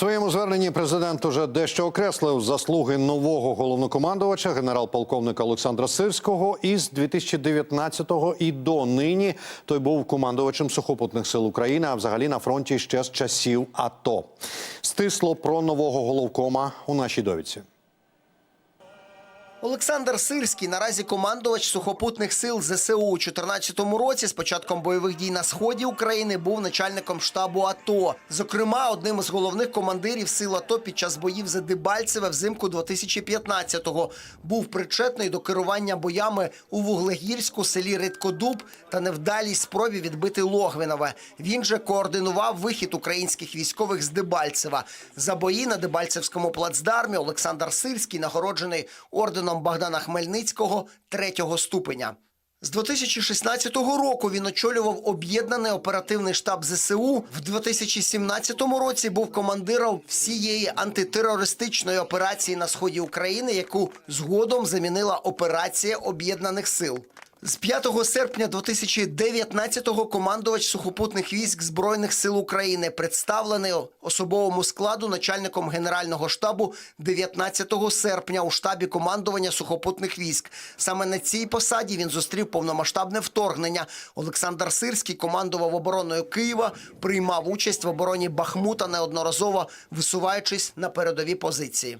своєму зверненні президент уже дещо окреслив заслуги нового головнокомандувача генерал-полковника Олександра Сирського. Із 2019-го і до нині той був командувачем сухопутних сил України, а взагалі на фронті ще з часів АТО. Стисло про нового головкома у нашій довідці. Олександр Сирський наразі командувач сухопутних сил ЗСУ у 2014 році. З початком бойових дій на сході України був начальником штабу АТО. Зокрема, одним із головних командирів сил АТО під час боїв за Дебальцеве взимку 2015-го. Був причетний до керування боями у Вуглегірську, селі Редкодуб та невдалій спробі відбити Логвинове. Він же координував вихід українських військових з Дебальцева. За бої на Дебальцевському плацдармі Олександр Сирський нагороджений орденом Богдана Хмельницького третього ступеня. З 2016 року він очолював об'єднаний оперативний штаб ЗСУ. В 2017 році був командиром всієї антитерористичної операції на сході України, яку згодом замінила операція об'єднаних сил. З 5 серпня 2019-го командувач сухопутних військ Збройних сил України представлений особовому складу начальником Генерального штабу 19 серпня у штабі командування сухопутних військ. Саме на цій посаді він зустрів повномасштабне вторгнення. Олександр Сирський командував обороною Києва, приймав участь в обороні Бахмута, неодноразово висуваючись на передові позиції.